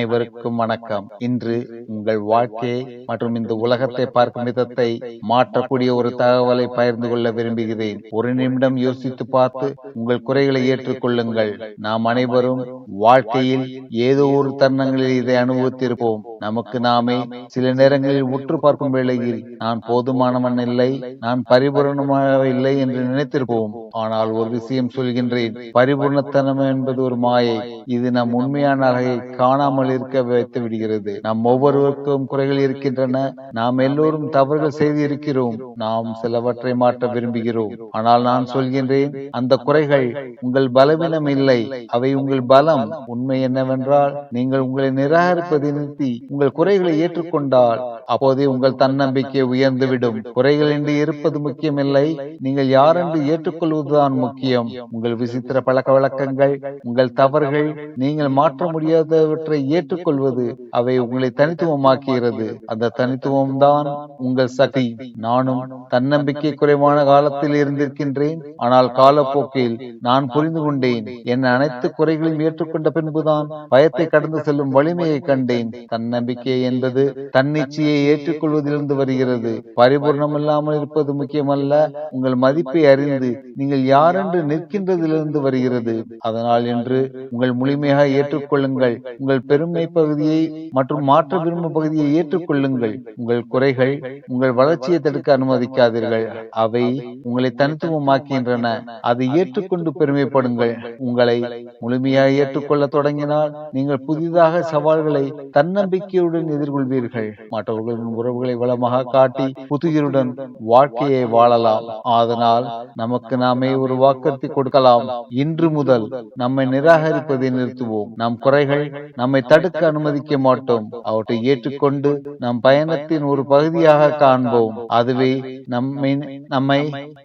அனைவருக்கும் வணக்கம். இன்று உங்கள் வாழ்க்கையை மற்றும் இந்த உலகத்தை பார்க்கும் விதத்தை மாற்றக்கூடிய ஒரு தகவலை பகிர்ந்து கொள்ள விரும்புகிறேன். ஒரு நிமிடம் யோசித்து பார்த்து உங்கள் குறைகளை ஏற்றுக்கொள்ளுங்கள். நாம் அனைவரும் வாழ்க்கையில் ஏதோ ஒரு தருணங்களில் இதை அனுபவித்திருப்போம். நமக்கு நாமே சில நேரங்களில் உற்று பார்க்கும் வேளையில் நான் போதுமானவன் இல்லை நான் பரிபூரணமாக இல்லை என்று நினைத்திருப்போம். ஆனால் ஒரு விஷயம் சொல்கின்றேன் பரிபூர்ணத்தனம் என்பது ஒரு மாயை. இது நம் உண்மையான அழகை காணாமல் இருக்க வைத்து விடுகிறது. நம் ஒவ்வொருவருக்கும் குறைகள் இருக்கின்றன. நாம் எல்லோரும் தவறுகள் செய்து இருக்கிறோம் நாம் சிலவற்றை மாற்ற விரும்புகிறோம். ஆனால் நான் சொல்கின்றேன் அந்த குறைகள் உங்கள் பலவீனம் இல்லை. அவை உங்கள் பலம். உண்மை என்னவென்றால் நீங்கள் உங்களை நிராகரிப்பதை நிறுத்தி உங்கள் குறைகளை ஏற்றுக்கொண்டால் அப்போதே உங்கள் தன்னம்பிக்கை உயர்ந்துவிடும். குறைகள் என்று இருப்பது முக்கியமில்லை. நீங்கள் யார் என்று ஏற்றுக்கொள்வதுதான் முக்கியம். உங்கள் விசித்திர பழக்க வழக்கங்கள் உங்கள் தவறுகள் நீங்கள் மாற்ற முடியாதவற்றை ஏற்றுக்கொள்வது அவை உங்களை தனித்துவமாக்குகிறது. அந்த தனித்துவம் தான் உங்கள் சக்தி. நானும் தன்னம்பிக்கை குறைவான காலத்தில் இருந்திருக்கின்றேன். ஆனால் காலப்போக்கில் நான் புரிந்து கொண்டேன். என் அனைத்து குறைகளையும் ஏற்றுக்கொண்ட பின்புதான் பயத்தை கடந்து செல்லும் வலிமையை கண்டேன். தன்னை நம்பிக்கை என்பது தன்னிச்சையை ஏற்றுக்கொள்வதிலிருந்து வருகிறது. பரிபூர்ணம் இல்லாமல் இருப்பது முக்கியமல்ல. உங்கள் மதிப்பை அறிந்து நீங்கள் யாரென்று நிற்கின்றதிலிருந்து வருகிறது. அதனால் என்று உங்கள் முழுமையாக ஏற்றுக்கொள்ளுங்கள். உங்கள் பெருமை பகுதியை மற்றும் மாற்ற விரும்பும் பகுதியை ஏற்றுக்கொள்ளுங்கள். உங்கள் குறைகள் உங்கள் வளர்ச்சியை தடுக்க அனுமதிக்காதீர்கள். அவை உங்களை தனித்துவமாக்கின்றன அதை ஏற்றுக்கொண்டு பெருமைப்படுங்கள். உங்களை முழுமையாக ஏற்றுக்கொள்ள தொடங்கினால் நீங்கள் புதிதாக சவால்களை தன்னம்பிக்கை நம்பிக்கையுடன் எதிர்கொள்வீர்கள். மற்றவர்களின் உறவுகளை வளமாக காட்டி புத்துயிருடன் வாழ்க்கையை வாழலாம். அதனால் நமக்கு நாமே ஒரு வாக்கத்தை கொடுக்கலாம். இன்று முதல் நம்மை நிராகரிப்பதை நிறுத்துவோம். நம் குறைகள் நம்மை தடுக்க அனுமதிக்க மாட்டோம். அவற்றை ஏற்றுக்கொண்டு நம் பயணத்தின் ஒரு பகுதியாக காண்போம். அதுவே நம்மை நம்மை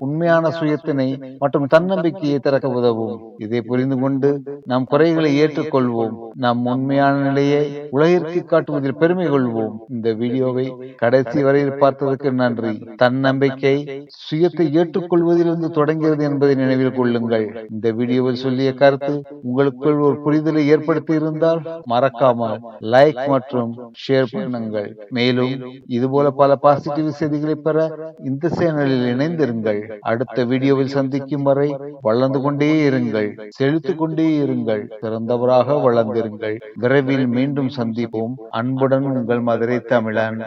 உண்மையான சுயத்தினை மற்றும் தன்னம்பிக்கையை திறக்க உதவும். இதை புரிந்து கொண்டு நம் குறைகளை ஏற்றுக்கொள்வோம். நம் உண்மையான நிலையை உலகிற்கு காட்டுவதில் பெருமை கொள்வோம். இந்த வீடியோவை கடைசி வரையில் பார்த்ததற்கு நன்றி. தன்னம்பிக்கை சுயத்தை ஏற்றுக்கொள்வதிலிருந்து தொடங்கிறது என்பதை நினைவில் கொள்ளுங்கள். இந்த வீடியோவில் சொல்லிய கருத்து உங்களுக்குள் ஒரு புரிதலை ஏற்படுத்தி இருந்தால் மறக்காமல் லைக் மற்றும் ஷேர் பண்ணுங்கள். மேலும் இதுபோல பல பாசிட்டிவ் செய்திகளை பெற இந்த சேனலில் இணைந்திருங்கள். அடுத்த வீடியோவில் சந்திக்கும் வரை வளர்ந்து கொண்டே இருங்கள். செழித்துக் கொண்டே இருங்கள். சிறந்தவராக வளர்ந்திருங்கள். விரைவில் மீண்டும் சந்திப்போம். அன்புடன் உங்கள் மதுரை தமிழன்.